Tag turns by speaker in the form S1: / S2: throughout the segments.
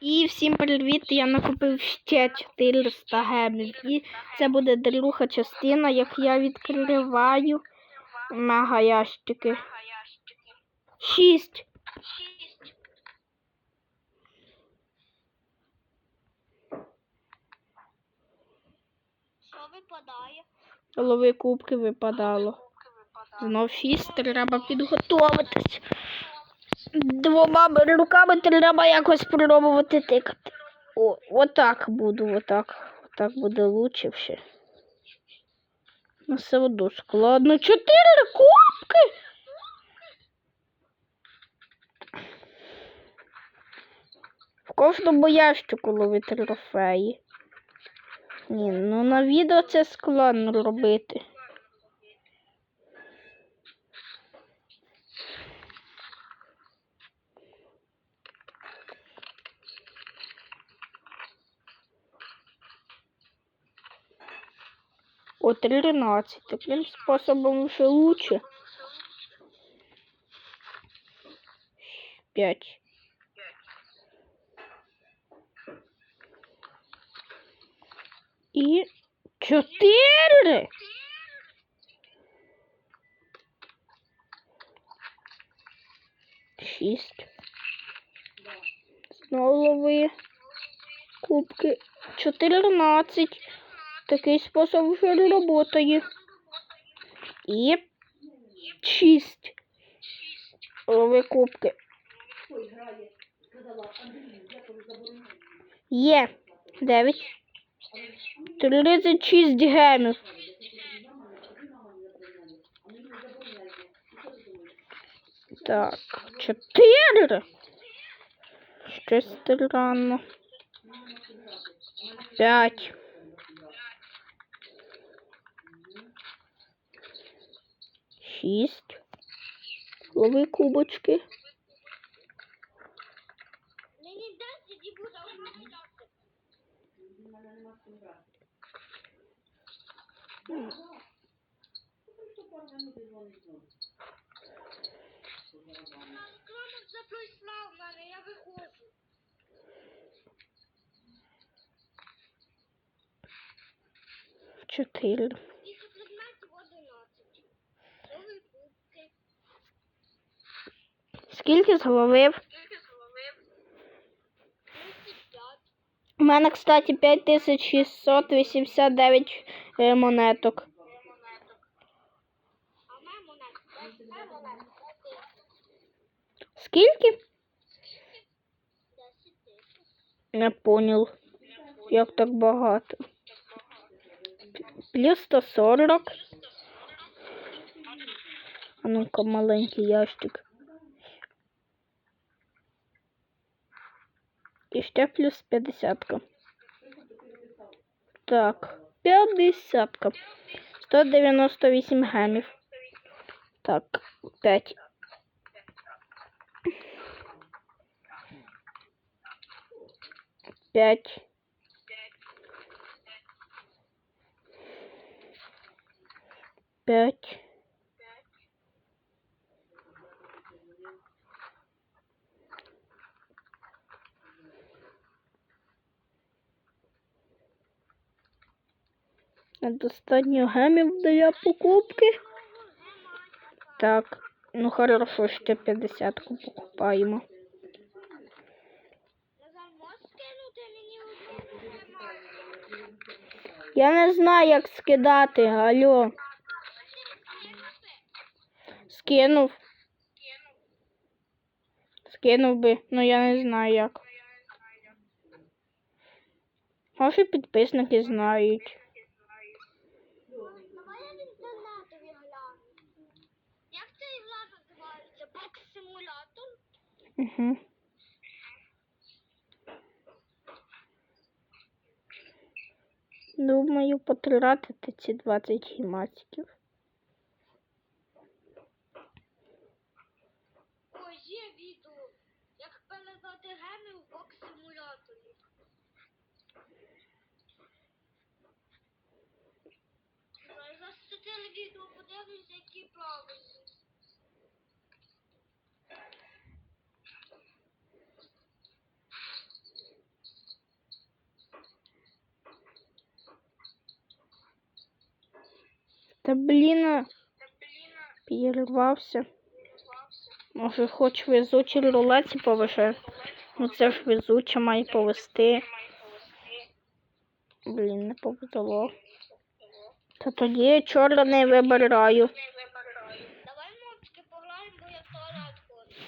S1: І всім привіт! Я накупив ще 400 гемів. І це буде друга частина, як я відкриваю мега ящики. Шість.
S2: Що випадає?
S1: Голови кубки випадало. Знов шість, треба підготуватись. Двома руками треба якось спробувати тикати. О, отак буду, отак. Отак буде лучше все. Ну, все одно складно. Чотири кубки. В кожному ящику ловити трофеї. Ні, ну на відео це складно робити. О, 13. Таким способом вже лучше. 5. І 4. Шість. Знову. Кубки. 14. Такий спосіб вже не працює. І 6. Лови кубки. Є. 9. 36 гемів. Так, 4. Щось странно. 5. Шість. Лови кубочки.
S2: Мені дай тоді буде дати. Реклама запросла в мене, я виходжу.
S1: Чотири.
S2: Більше предметів 11. Нові кубки.
S1: Скільки зловив?
S2: Скільки зловив? 35.
S1: У мене, кстати, 5689 е, монеток. Скільки?
S2: 10 тисяч.
S1: Не понял. Як так багато? Плюс 140. А ну-ка, маленький ящик. І ще плюс 50. Так, 50. 198 гемів. Так, 5. Пять. Пять. Достатньо гемів для покупки. Так, ну хорошо, ще 50 покупаємо. Я не знаю, як скидати, алло. Скинув. Скинув би, ну я не знаю як. Може підписники знають.
S2: Давай я в інтернетові гляну. Як цей влад називається? Бокс-симулятор?
S1: Угу. Думаю, потратити ці 20 гіматиків.
S2: Ой, є відео, як передати гени в бокс-симуляторі. Давай за 4 відео подивлюся, які правильні.
S1: Та блін, підірвався. Може, хоч везучий рулеці повеже. Ну це ж везуче має повести. Блін, не повезло. Та тоді я чорний вибираю.
S2: Давай мовчки пограємо, бо я в туалет ходжу.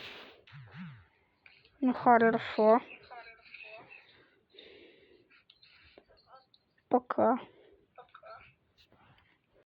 S1: Ну хорошо. Пока.